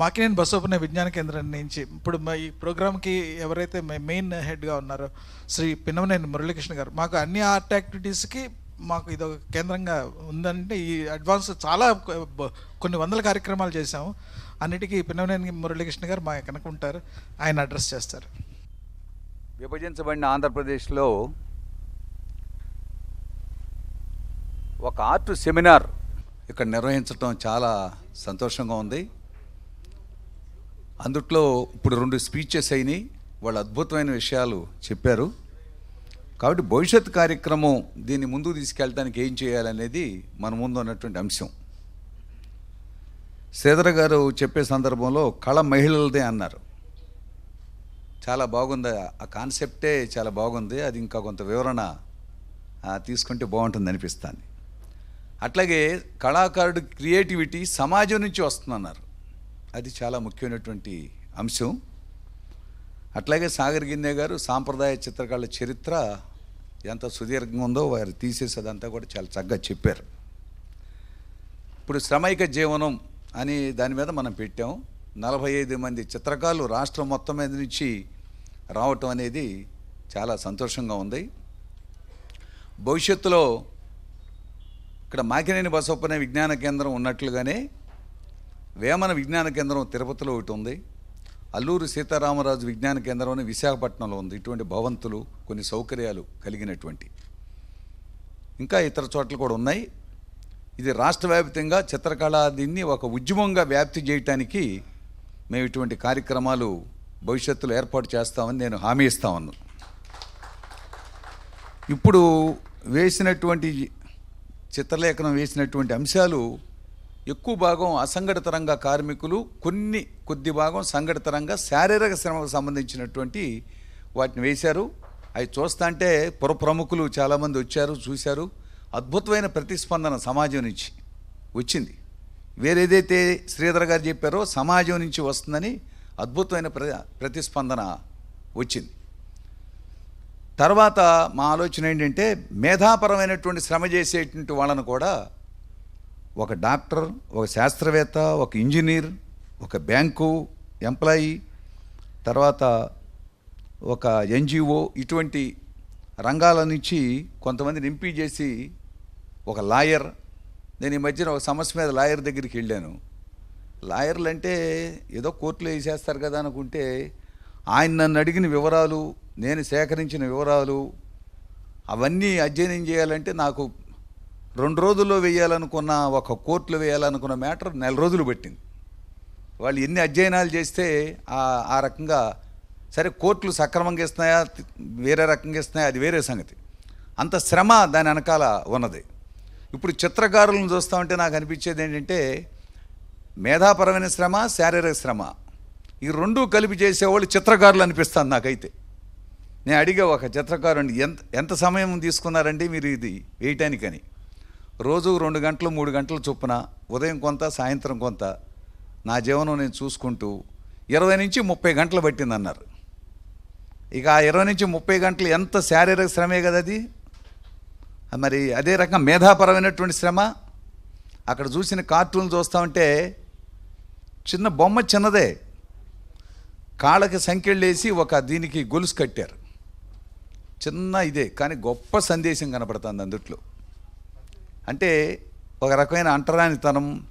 మాకినేని బసోపనే విజ్ఞాన కేంద్రం నుంచి ఇప్పుడు మా ఈ ప్రోగ్రామ్కి ఎవరైతే మెయిన్ హెడ్గా ఉన్నారో శ్రీ పిన్నమనేని మురళీకృష్ణ గారు మాకు అన్ని ఆర్ట్ యాక్టివిటీస్కి మాకు ఇది ఒక కేంద్రంగా ఉందంటే ఈ అడ్వాన్స్ చాలా కొన్ని వందల కార్యక్రమాలు చేశాము. అన్నిటికీ పిన్నమనేని మురళీకృష్ణ గారు మా వెనక ఉంటారు. ఆయన అడ్రస్ చేస్తారు. విభజించబడిన ఆంధ్రప్రదేశ్లో ఒక ఆర్ట్ సెమినార్ ఇక్కడ నిర్వహించడం చాలా సంతోషంగా ఉంది. అందుట్లో ఇప్పుడు రెండు స్పీచెస్ అయినాయి. వాళ్ళు అద్భుతమైన విషయాలు చెప్పారు. కాబట్టి భవిష్యత్ కార్యక్రమం దీన్ని ముందుకు తీసుకెళ్ళడానికి ఏం చేయాలనేది మన ముందు ఉన్నటువంటి అంశం. శ్రీధర్ గారు చెప్పే సందర్భంలో కళ మహిళలదే అన్నారు. చాలా బాగుంది. ఆ కాన్సెప్టే చాలా బాగుంది. అది ఇంకా కొంత వివరణ తీసుకుంటే బాగుంటుంది అనిపిస్తుంది. అట్లాగే కళాకారుడు క్రియేటివిటీ సమాజం నుంచి వస్తుందన్నారు. అది చాలా ముఖ్యమైనటువంటి అంశం. అట్లాగే సాగర్ గిన్నె గారు సాంప్రదాయ చిత్రకళ చరిత్ర ఎంత సుదీర్ఘంగా ఉందో వారు తీసేసేదంతా కూడా చాలా చక్కగా చెప్పారు. ఇప్పుడు శ్రమైక జీవనం అని దాని మీద మనం పెట్టాం. నలభై ఐదు మంది చిత్రకారులు రాష్ట్రం మొత్తం మీద నుంచి రావటం అనేది చాలా సంతోషంగా ఉంది. భవిష్యత్తులో ఇక్కడ మాకినేని బసప్పనే విజ్ఞాన కేంద్రం ఉన్నట్లుగానే వేమన విజ్ఞాన కేంద్రం తిరుపతిలో ఒకటి ఉంది. అల్లూరు సీతారామరాజు విజ్ఞాన కేంద్రం అని విశాఖపట్నంలో ఉంది. ఇటువంటి భవంతులు కొన్ని సౌకర్యాలు కలిగినటువంటి. ఇంకా ఇతర చోట్ల కూడా ఉన్నాయి. ఇది రాష్ట్ర వ్యాప్తంగా చిత్రకళ దీన్ని ఒక ఉద్యమంగా వ్యాప్తి చేయటానికి మేము ఇటువంటి కార్యక్రమాలు భవిష్యత్తులో ఏర్పాటు చేస్తామని నేను హామీ ఇస్తా ఇప్పుడు వేసినటువంటి చిత్రలేఖనం వేసినటువంటి అంశాలు ఎక్కువ భాగం అసంఘటిత రంగ కార్మికులు కొన్ని కొద్ది భాగం సంఘటిత రంగ శారీరక శ్రమకు సంబంధించినటువంటి వాటిని వేశారు. అవి చూస్తా అంటే పుర ప్రముఖులు చాలామంది వచ్చారు చూశారు. అద్భుతమైన ప్రతిస్పందన సమాజం నుంచి వచ్చింది. వేరేదైతే శ్రీధర్ గారు చెప్పారో సమాజం నుంచి వస్తుందని అద్భుతమైన ప్ర ప్రతిస్పందన వచ్చింది. తర్వాత మా ఆలోచన ఏంటంటే మేధాపరమైనటువంటి శ్రమ చేసేటువంటి వాళ్ళను కూడా ఒక డాక్టర్ ఒక శాస్త్రవేత్త ఒక ఇంజనీర్ ఒక బ్యాంకు ఎంప్లాయీ తర్వాత ఒక ఎన్జిఓ ఇటువంటి రంగాల నుంచి కొంతమందిని ఎంపీ చేసి ఒక లాయర్. నేను ఈ మధ్యన ఒక సమస్య మీద లాయర్ దగ్గరికి వెళ్ళాను. లాయర్లు అంటే ఏదో కోర్టులో వేసేస్తారు కదా అనుకుంటే ఆయన నన్ను అడిగిన వివరాలు నేను సేకరించిన వివరాలు అవన్నీ అధ్యయనం చేయాలంటే నాకు రెండు రోజుల్లో వేయాలనుకున్న ఒక కోర్టులో వేయాలనుకున్న మ్యాటర్ నెల రోజులు పట్టింది. వాళ్ళు ఎన్ని అధ్యయనాలు చేస్తే ఆ రకంగా సరే కోర్టులు సక్రమంగా ఇస్తున్నాయా వేరే రకంగా ఇస్తున్నాయా అది వేరే సంగతి. అంత శ్రమ దాని వెనకాల ఉన్నది. ఇప్పుడు చిత్రకారులను చూస్తామంటే నాకు అనిపించేది ఏంటంటే మేధాపరమైన శ్రమ శారీరక శ్రమ. ఈ రెండు కలిపి చేసేవాళ్ళు చిత్రకారులు అనిపిస్తుంది నాకైతే. నేను అడిగా ఒక చిత్రకారుని ఎంత ఎంత సమయం తీసుకున్నారండి మీరు ఇది వేయటానికని? రోజు రెండు గంటలు మూడు గంటలు చొప్పున ఉదయం కొంత సాయంత్రం కొంత నా జీవనం నేను చూసుకుంటూ ఇరవై నుంచి ముప్పై గంటలు పట్టిందన్నారు. ఇక ఆ ఇరవై నుంచి ముప్పై గంటలు ఎంత శారీరక శ్రమే కదా అది? మరి అదే రకంగా మేధాపరమైనటువంటి శ్రమ? అక్కడ చూసిన కార్టూన్ చూస్తామంటే చిన్న బొమ్మ చిన్నదే. కాళ్ళకి సంఖ్యలేసి ఒక దీనికి గొలుసు కట్టారు. చిన్న ఇదే కానీ గొప్ప సందేశం కనపడుతుంది అందుట్లో. అంటే ఒక రకమైన అంటరానితనం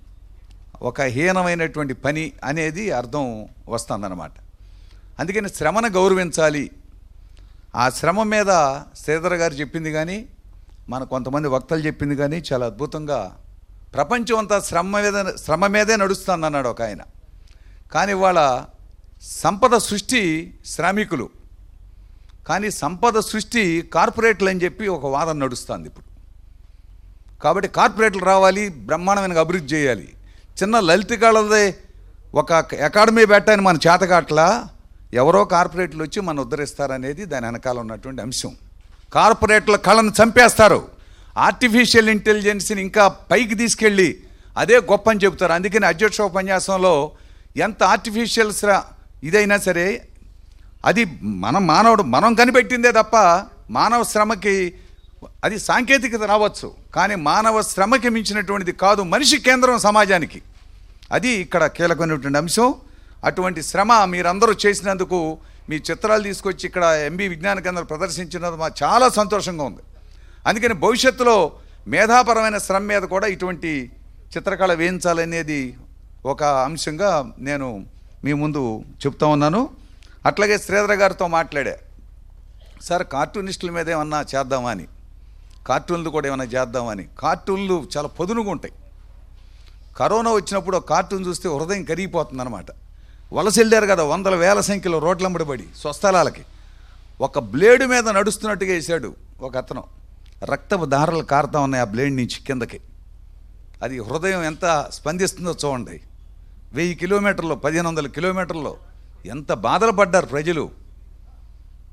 ఒక హీనమైనటువంటి పని అనేది అర్థం వస్తుందన్నమాట. అందుకని శ్రమను గౌరవించాలి. ఆ శ్రమ మీద శ్రీధర్ గారు చెప్పింది కానీ మన కొంతమంది వక్తలు చెప్పింది కానీ చాలా అద్భుతంగా ప్రపంచం అంతా శ్రమ మీద శ్రమ మీదే నడుస్తుంది అన్నాడు ఒక ఆయన. కానీ ఇవాళ సంపద సృష్టి శ్రామికులు. కానీ సంపద సృష్టి కార్పొరేట్లు అని చెప్పి ఒక వాదన నడుస్తుంది ఇప్పుడు. కాబట్టి కార్పొరేట్లు రావాలి బ్రహ్మాండమైన అభివృద్ధి చేయాలి. చిన్న లలిత కళదే ఒక అకాడమీ పెట్టని మన చేతకాట్ల. ఎవరో కార్పొరేట్లు వచ్చి మన ఉద్ధరిస్తారనేది దాని వెనకాల ఉన్నటువంటి అంశం. కార్పొరేట్ల కళను చంపేస్తారు. ఆర్టిఫిషియల్ ఇంటెలిజెన్స్ని ఇంకా పైకి తీసుకెళ్ళి అదే గొప్ప అని చెబుతారు. అందుకని అధ్యక్ష ఉపన్యాసంలో ఎంత ఆర్టిఫిషియల్ ఇదైనా సరే అది మనం మానవుడు మనం కనిపెట్టిందే తప్ప మానవ శ్రమకి అది సాంకేతికత రావచ్చు కానీ మానవ శ్రమకి మించినటువంటిది కాదు మనిషి కేంద్రం సమాజానికి. అది ఇక్కడ కీలకమైనటువంటి అంశం. అటువంటి శ్రమ మీరందరూ చేసినందుకు మీ చిత్రాలు తీసుకొచ్చి ఇక్కడ ఎంబీ విజ్ఞాన కేంద్రం ప్రదర్శించినందుకు మాకు చాలా సంతోషంగా ఉంది. అందుకని భవిష్యత్తులో మేధాపరమైన శ్రమ మీద కూడా ఇటువంటి చిత్రకళ వేయించాలనేది ఒక అంశంగా నేను మీ ముందు చెప్తా ఉన్నాను. అట్లాగే శ్రీధర్ గారితో మాట్లాడా సార్ కార్టూనిస్టుల మీద ఏమన్నా చేద్దామా అని. కార్టూన్లు కూడా ఏమైనా చేద్దామని. కార్టూన్లు చాలా పదునుగా ఉంటాయి. కరోనా వచ్చినప్పుడు కార్టూన్ చూస్తే హృదయం కరిగిపోతుందన్నమాట. వలస వెళ్ళారు కదా వందల వేల సంఖ్యలో రోడ్లంబడిపడి స్వస్థలాలకి. ఒక బ్లేడు మీద నడుస్తున్నట్టుగా వేశాడు ఒక అతను. రక్తపు దారలు కారుతా ఉన్నాయి ఆ బ్లేడ్ నుంచి కిందకి. అది హృదయం ఎంత స్పందిస్తుందో చూడండి. వెయ్యి కిలోమీటర్లు పదిహేను వందల కిలోమీటర్లు ఎంత బాధలు పడ్డారు ప్రజలు.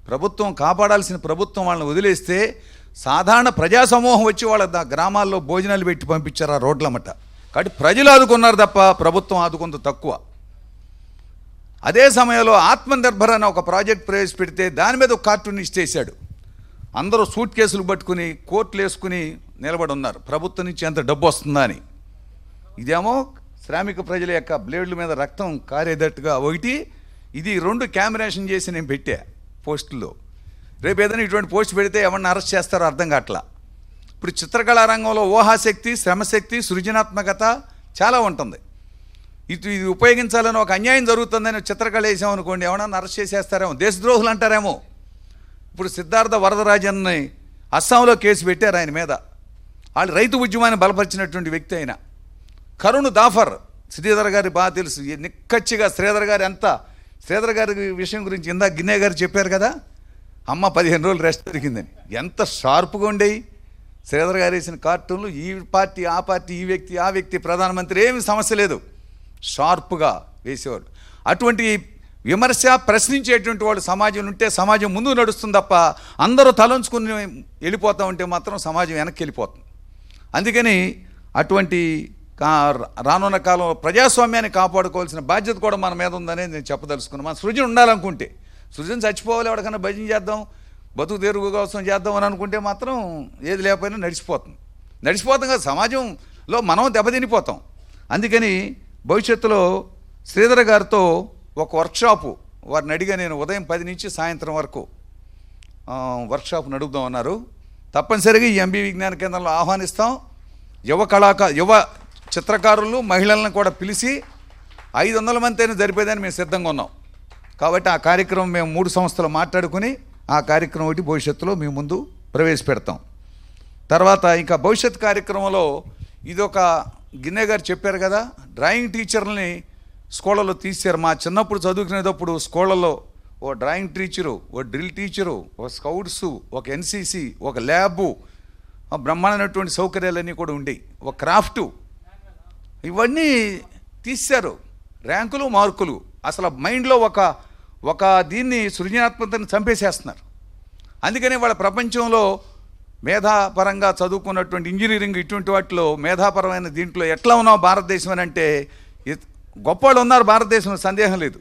ప్రభుత్వం కాపాడాల్సిన ప్రభుత్వం వాళ్ళని వదిలేస్తే సాధారణ ప్రజా సమూహం వచ్చి వాళ్ళ గ్రామాల్లో భోజనాలు పెట్టి పంపించారు ఆ రోడ్లమ్మట కాబట్టి ప్రజలు ఆదుకున్నారు తప్ప ప్రభుత్వం ఆదుకుంత తక్కువ. అదే సమయంలో ఆత్మనిర్భర్ అనే ఒక ప్రాజెక్ట్ ప్రవేశపెడితే దాని మీద ఒక కార్టూనిస్ట్ చేశాడు అందరూ సూట్ కేసులు పట్టుకుని కోర్టులు వేసుకుని నిలబడి ఉన్నారు ప్రభుత్వం నుంచి ఎంత డబ్బు వస్తుందా అని. ఇదేమో శ్రామిక ప్రజల యొక్క బ్లేడ్ల మీద రక్తం కారేటట్టుగా ఒకటి ఇది రెండు క్యామినేషన్ చేసి నేను పెట్టా పోస్టుల్లో. రేపు ఏదైనా ఇటువంటి పోస్ట్ పెడితే ఎవరిని అరెస్ట్ చేస్తారో అర్థం కావట్లా. ఇప్పుడు చిత్రకళా రంగంలో ఊహాశక్తి శ్రమశక్తి సృజనాత్మకత చాలా ఉంటుంది. ఇటు ఇది ఉపయోగించాలని ఒక అన్యాయం జరుగుతుందని చిత్రకళ వేసామనుకోండి ఎవరన్నా అరెస్ట్ చేసేస్తారేమో దేశద్రోహులు అంటారేమో. ఇప్పుడు సిద్ధార్థ వరదరాజన్ని అస్సాంలో కేసు పెట్టారు ఆయన మీద. వాళ్ళు రైతు ఉద్యమాన్ని బలపరిచినటువంటి వ్యక్తి ఆయన. కరుణ్ దాఫర్ శ్రీధర్ గారి బాగా తెలుసు. నిక్కచ్చిగా శ్రీధర్ గారు ఎంత శ్రీధర్ గారి విషయం గురించి ఇందాక గిన్నె గారు చెప్పారు కదా అమ్మ పదిహేను రోజులు రెస్ట్ దొరికిందని. ఎంత షార్ప్గా ఉండేవి శ్రీధర్ గారు వేసిన కార్టూన్లు ఈ పార్టీ ఆ పార్టీ ఈ వ్యక్తి ఆ వ్యక్తి ప్రధానమంత్రి ఏమి సమస్య లేదు. షార్ప్గా వేసేవాడు. అటువంటి విమర్శ ప్రశ్నించేటువంటి వాళ్ళు సమాజం ఉంటే సమాజం ముందు నడుస్తుంది తప్ప అందరూ తలంచుకుని వెళ్ళిపోతూ ఉంటే మాత్రం సమాజం వెనక్కి వెళ్ళిపోతుంది. అందుకని అటువంటి కా- రానున్న కాలంలో ప్రజాస్వామ్యాన్ని కాపాడుకోవాల్సిన బాధ్యత కూడా మన మీద ఉందనేది నేను చెప్పదలుచుకున్నాను మన సృజన ఉండాలనుకుంటే సృజన్ చచ్చిపోవాలి ఎవరికైనా భజన చేద్దాం బతుకు తెరుగు కోసం చేద్దాం అని అనుకుంటే మాత్రం ఏది లేకపోయినా నడిచిపోతుంది నడిచిపోతాం కదా సమాజంలో మనం దెబ్బతినిపోతాం. అందుకని భవిష్యత్తులో శ్రీధర్ గారితో ఒక వర్క్షాపు వారిని అడిగా నేను ఉదయం పది నుంచి సాయంత్రం వరకు వర్క్షాప్ నడుపుదాం అన్నారు. తప్పనిసరిగా ఈ ఎంబీ విజ్ఞాన కేంద్రంలో ఆహ్వానిస్తాం. యువ కళాక యువ చిత్రకారులు మహిళలను కూడా పిలిచి ఐదు వందల మంది అయినా జరిపేదని మేము సిద్ధంగా ఉన్నాం. కాబట్టి ఆ కార్యక్రమం మేము మూడు సంస్థలు మాట్లాడుకుని ఆ కార్యక్రమం ఒకటి భవిష్యత్తులో మేము ముందు ప్రవేశపెడతాం. తర్వాత ఇంకా భవిష్యత్ కార్యక్రమంలో ఇది ఒక గిన్నె గారు చెప్పారు కదా డ్రాయింగ్ టీచర్ని స్కూళ్ళలో తీశారు. మా చిన్నప్పుడు చదువుకునేటప్పుడు స్కూళ్ళలో ఓ డ్రాయింగ్ టీచరు ఓ డ్రిల్ టీచరు ఒక స్కౌట్స్ ఒక ఎన్సీసీ ఒక ల్యాబు బ్రహ్మాండమైనటువంటి సౌకర్యాలన్నీ కూడా ఉండేవి ఒక క్రాఫ్టు. ఇవన్నీ తీశారు. ర్యాంకులు మార్కులు. అసలు మైండ్లో ఒక ఒక దీన్ని సృజనాత్మకతను చంపేసేస్తున్నారు. అందుకని వాళ్ళ ప్రపంచంలో మేధాపరంగా చదువుకున్నటువంటి ఇంజనీరింగ్ ఇటువంటి వాటిలో మేధాపరమైన దీంట్లో ఎట్లా ఉన్నావు భారతదేశం అని అంటే గొప్ప వాళ్ళు ఉన్నారు భారతదేశంలో సందేహం లేదు.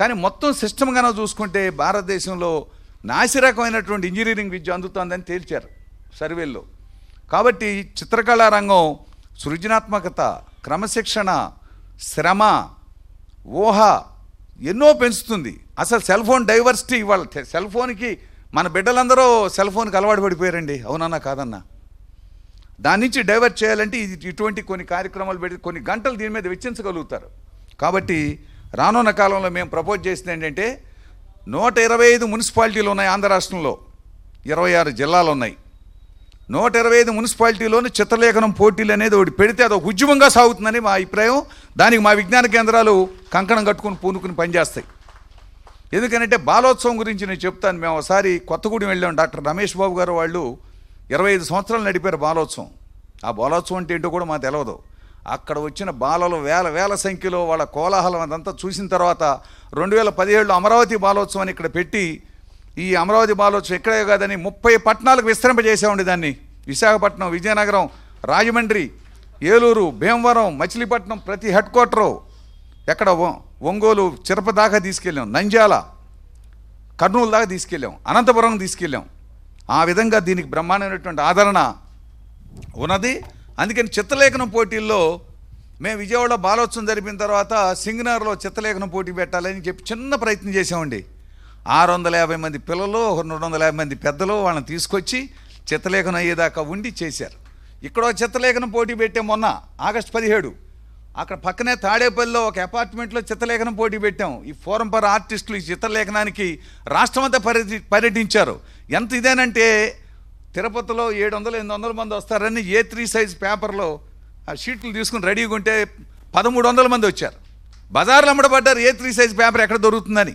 కానీ మొత్తం సిస్టమ్గానే చూసుకుంటే భారతదేశంలో నాసిరకమైనటువంటి ఇంజనీరింగ్ విద్య అందుతోందని తేల్చారు సర్వేల్లో. కాబట్టి చిత్రకళా రంగం సృజనాత్మకత క్రమశిక్షణ శ్రమ ఊహ ఎన్నో పెంచుతుంది. అసలు సెల్ ఫోన్ డైవర్సిటీ ఇవాళ సెల్ ఫోన్కి మన బిడ్డలందరూ సెల్ ఫోన్కి అలవాటు పడిపోయారండి. అవునన్నా కాదన్నా. దాని నుంచి డైవర్ట్ చేయాలంటే ఇది ఇటువంటి కొన్ని కార్యక్రమాలు పెట్టి కొన్ని గంటలు దీని మీద వెచ్చించగలుగుతారు. కాబట్టి రానున్న కాలంలో మేము ప్రపోజ్ చేసింది ఏంటంటే నూట ఇరవై ఐదు మున్సిపాలిటీలు ఉన్నాయి ఆంధ్ర రాష్ట్రంలో. ఇరవై ఆరు జిల్లాలు ఉన్నాయి. నూట ఇరవై ఐదు మున్సిపాలిటీలోని చిత్రలేఖనం పోటీలు అనేది ఒకటి పెడితే అది ఒక ఉద్యమంగా సాగుతుందని మా అభిప్రాయం. దానికి మా విజ్ఞాన కేంద్రాలు కంకణం కట్టుకుని పూనుకుని పనిచేస్తాయి. ఎందుకనంటే బాలోత్సవం గురించి నేను చెప్తాను. మేము ఒకసారి కొత్తగూడెం వెళ్ళాం. డాక్టర్ రమేష్ బాబు గారు వాళ్ళు ఇరవై ఐదు సంవత్సరాలు నడిపారు బాలోత్సవం. ఆ బాలోత్సవం అంటే ఏంటో కూడా మాకు తెలియదు అక్కడ వచ్చిన బాలలు వేల వేల సంఖ్యలో వాళ్ళ కోలాహలం అదంతా చూసిన తర్వాత రెండు వేల పదిహేడులో అమరావతి బాలోత్సవాన్ని ఇక్కడ పెట్టి ఈ అమరావతి బాలోత్సవం ఇక్కడే కాదని ముప్పై పట్టణాలకు విస్తరింపజేసామండి దాన్ని. విశాఖపట్నం విజయనగరం రాజమండ్రి ఏలూరు భీమవరం మచిలీపట్నం ప్రతి హెడ్ క్వార్టరు ఎక్కడ ఒంగోలు చిరప దాకా తీసుకెళ్ళాం నంజాల కర్నూలు దాకా తీసుకెళ్ళాం అనంతపురం తీసుకెళ్ళాం. ఆ విధంగా దీనికి బ్రహ్మాండమైనటువంటి ఆదరణ ఉన్నది. అందుకని చిత్రలేఖనం పోటీల్లో మేము విజయవాడలో బాలోత్సవం జరిపిన తర్వాత సింగనగర్లో చిత్రలేఖనం పోటీ పెట్టాలని చెప్పి చిన్న ప్రయత్నం చేసామండి ఆరు వందల యాభై మంది పిల్లలు ఒక రెండు వందల యాభై మంది పెద్దలు వాళ్ళని తీసుకొచ్చి చిత్రలేఖనం అయ్యేదాకా ఉండి చేశారు. ఇక్కడ చిత్రలేఖనం పోటీ పెట్టే మొన్న ఆగస్టు పదిహేడు. అక్కడ పక్కనే తాడేపల్లిలో ఒక అపార్ట్మెంట్లో చిత్రలేఖనం పోటీ పెట్టాం. ఈ ఫోరం ఫర్ ఆర్టిస్టులు ఈ చిత్రలేఖనానికి రాష్ట్రమంతా పర్యటి పర్యటించారు. ఎంత ఇదేనంటే తిరుపతిలో ఏడు వందలు ఎనిమిది వందల మంది వస్తారని ఏ త్రీ సైజ్ పేపర్లో ఆ షీట్లు తీసుకుని రెడీగా ఉంటే పదమూడు వందల మంది వచ్చారు. బజార్లో అమ్మడబడ్డారు ఏ త్రీ సైజ్ పేపర్ ఎక్కడ దొరుకుతుందని.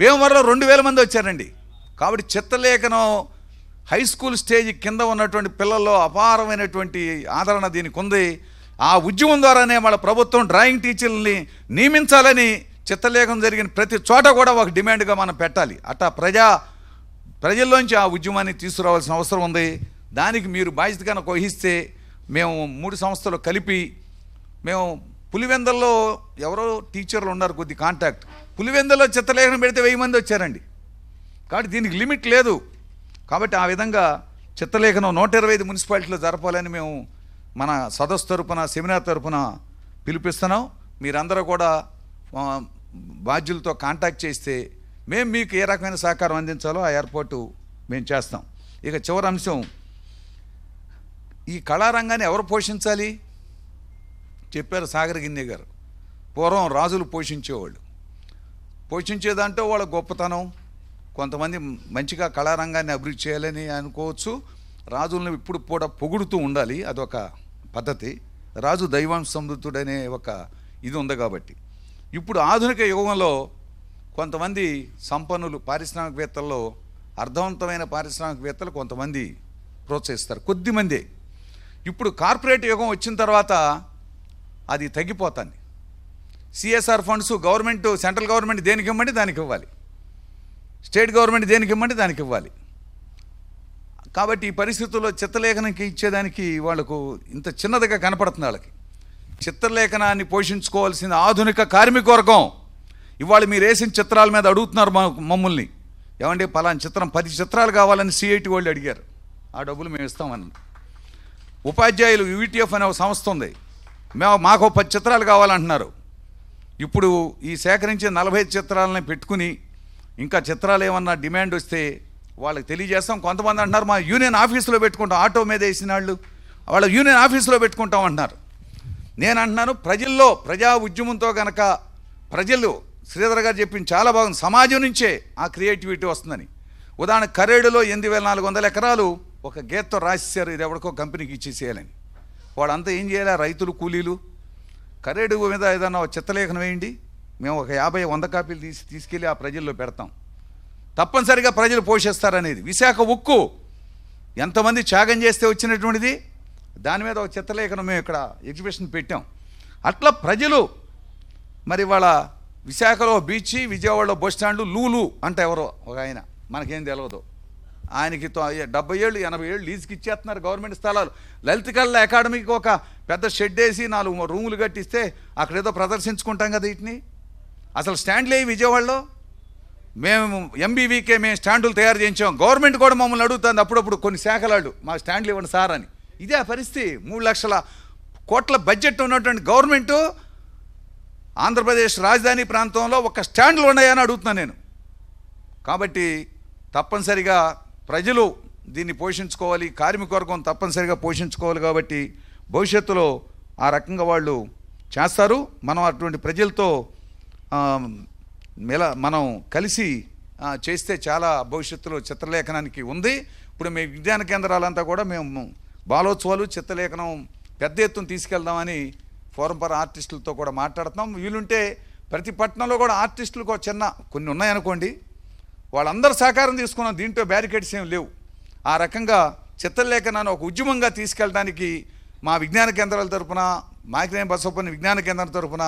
భీమవరంలో రెండు వేల మంది వచ్చారండి. కాబట్టి చిత్రలేఖనం హై స్కూల్ స్టేజ్ కింద ఉన్నటువంటి పిల్లల్లో అపారమైనటువంటి ఆదరణ దీనికి ఉంది. ఆ ఉద్యమం ద్వారానే వాళ్ళ ప్రభుత్వం డ్రాయింగ్ టీచర్లని నియమించాలని చిత్తలేఖం జరిగిన ప్రతి చోట కూడా ఒక డిమాండ్గా మనం పెట్టాలి. అట్టా ప్రజా ప్రజల్లోంచి ఆ ఉద్యమాన్ని తీసుకురావాల్సిన అవసరం ఉంది. దానికి మీరు బాధ్యత కనుక వహిస్తే మేము మూడు సంస్థలు కలిపి మేము పులివెందల్లో ఎవరో టీచర్లు ఉన్నారు కొద్ది కాంటాక్ట్. పులివెందల్లో చిత్రలేఖనం పెడితే వెయ్యి మంది వచ్చారండి. కాబట్టి దీనికి లిమిట్ లేదు. కాబట్టి ఆ విధంగా చిత్రలేఖనం నూట ఇరవై ఐదు మున్సిపాలిటీలో జరపాలని మేము మన సదస్సు తరపున సెమినార్ తరపున పిలిపిస్తున్నాం. మీరందరూ కూడా బాధ్యులతో కాంటాక్ట్ చేస్తే మేము మీకు ఏ రకమైన సహకారం అందించాలో ఆ ఏర్పాటు మేము చేస్తాం. ఇక చివరి అంశం ఈ కళారంగాన్ని ఎవరు పోషించాలి? చెప్పారు సాగర్ గిన్నె గారు. పూర్వం రాజులు పోషించేవాళ్ళు. పోషించేదంటే వాళ్ళ గొప్పతనం. కొంతమంది మంచిగా కళారంగాన్ని అభివృద్ధి చేయాలని అనుకోవచ్చు. రాజులను ఇప్పుడు కూడా పొగుడుతూ ఉండాలి అదొక పద్ధతి. రాజు దైవాంశ సమృద్ధుడనే ఒక ఇది ఉంది కాబట్టి. ఇప్పుడు ఆధునిక యుగంలో కొంతమంది సంపన్నులు పారిశ్రామికవేత్తల్లో అర్థవంతమైన పారిశ్రామికవేత్తలు కొంతమంది ప్రోత్సహిస్తారు కొద్దిమందే ఇప్పుడు కార్పొరేట్ యుగం వచ్చిన తర్వాత అది తగ్గిపోతుంది. CSR funds government central government దేనికి ఇవ్వమంటే దానికి ఇవ్వాలి. స్టేట్ గవర్నమెంట్ దేనికి ఇవ్వమంటే దానికి ఇవ్వాలి. కాబట్టి ఈ పరిస్థితుల్లో చిత్రలేఖనంకి ఇచ్చేదానికి వాళ్ళకు ఇంత చిన్నదిగా కనపడుతుంది వాళ్ళకి. చిత్రలేఖనాన్ని పోషించుకోవాల్సిన ఆధునిక కార్మిక వర్గం. ఇవాళ మీరు వేసిన చిత్రాల మీద అడుగుతున్నారు మా మమ్మల్ని. ఏమంటే పలానా చిత్రం పది చిత్రాలు కావాలని సిఐటి వాళ్ళు అడిగారు. ఆ డబ్బులు మేము ఇస్తామని. ఉపాధ్యాయులు యూటీఎఫ్ అనే ఒక సంస్థ ఉంది. మేము మాకు పది చిత్రాలు కావాలంటున్నారు. ఇప్పుడు ఈ సేకరించిన నలభై చిత్రాలని పెట్టుకుని ఇంకా చిత్రాలు ఏమన్నా డిమాండ్ వస్తే వాళ్ళకి తెలియజేస్తాం. కొంతమంది అంటున్నారు మా యూనియన్ ఆఫీసులో పెట్టుకుంటాం ఆటో మీద వేసిన వాళ్ళు. వాళ్ళ యూనియన్ ఆఫీసులో పెట్టుకుంటాం అంటున్నారు. నేను అంటున్నాను ప్రజల్లో ప్రజా ఉద్యమంతో కనుక ప్రజలు శ్రీధర్ గారు చెప్పింది చాలా బాగుంది. సమాజం నుంచే ఆ క్రియేటివిటీ వస్తుందని. ఉదాహరణ కరేడులో ఎనిమిది వేల నాలుగు వందల ఎకరాలు ఒక గేత్తో రాసేసారు ఇది ఎవరికో కంపెనీకి ఇచ్చేసేయాలని. వాళ్ళంతా ఏం చేయాలి? రైతులు కూలీలు. కరేడు మీద ఏదన్నా చిత్తలేఖనం వేయండి. మేము ఒక యాభై వంద కాపీలు తీసి తీసుకెళ్ళి ఆ ప్రజల్లో పెడతాం. తప్పనిసరిగా ప్రజలు పోషిస్తారనేది. విశాఖ ఉక్కు ఎంతమంది త్యాగం చేస్తే వచ్చినటువంటిది? దాని మీద ఒక చిత్రలేఖనం మేము ఇక్కడ ఎగ్జిబిషన్ పెట్టాం. అట్లా ప్రజలు మరి వాళ్ళ విశాఖలో బీచ్ విజయవాడలో బస్ స్టాండ్లు లూలు అంట ఎవరో ఒక ఆయన. మనకేం తెలియదు ఆయనకి తో- డెబ్బై ఏళ్ళు ఎనభై ఏళ్ళు లీజుకి ఇచ్చేస్తున్నారు గవర్నమెంట్ స్థలాలు. లలిత కళ అకాడమీకి ఒక పెద్ద షెడ్ వేసి నాలుగు రూములు కట్టిస్తే అక్కడ ఏదో ప్రదర్శించుకుంటాం కదా వీటిని. అసలు స్టాండ్లు లేవు విజయవాడలో? మేము ఎంబీవీకే మేము స్టాండులు తయారు చేయించాం. గవర్నమెంట్ కూడా మమ్మల్ని అడుగుతుంది అప్పుడప్పుడు కొన్ని శాఖలాడు మా స్టాండ్లు ఇవ్వండి సార్ అని. ఇదే ఆ పరిస్థితి. మూడు లక్షల కోట్ల బడ్జెట్ ఉన్నటువంటి గవర్నమెంటు ఆంధ్రప్రదేశ్ రాజధాని ప్రాంతంలో ఒక స్టాండ్లు ఉన్నాయని అడుగుతున్నాను నేను. కాబట్టి తప్పనిసరిగా ప్రజలు దీన్ని పోషించుకోవాలి. కార్మిక వర్గం తప్పనిసరిగా పోషించుకోవాలి కాబట్టి భవిష్యత్తులో ఆ రకంగా వాళ్ళు చేస్తారు. మనం అటువంటి ప్రజలతో ఆ, మెల మనం కలిసి చేస్తే చాలా భవిష్యత్తులో చిత్రలేఖనానికి ఉంది. ఇప్పుడు మీ విజ్ఞాన కేంద్రాలంతా కూడా మేము బాలోత్సవాలు చిత్రలేఖనం పెద్ద ఎత్తున తీసుకెళ్దామని ఫోరం పర ఆర్టిస్టులతో కూడా మాట్లాడుతున్నాం. వీలుంటే ప్రతి పట్టణంలో కూడా ఆర్టిస్టులకు కూడా చిన్న కొన్ని ఉన్నాయనుకోండి. వాళ్ళందరూ సహకారం తీసుకున్నాం. దీంట్లో బ్యారికేడ్స్ ఏం లేవు. ఆ రకంగా చిత్రలేఖనాన్ని ఒక ఉద్యమంగా తీసుకెళ్ళడానికి మా విజ్ఞాన కేంద్రాల తరపున మాకినేని బసప్పని విజ్ఞాన కేంద్రం తరపున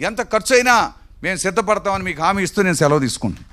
ఎంత ఖర్చు అయినా మేము సిద్ధపడతామని మీకు హామీ ఇస్తూ నేను సెలవు తీసుకుంటాను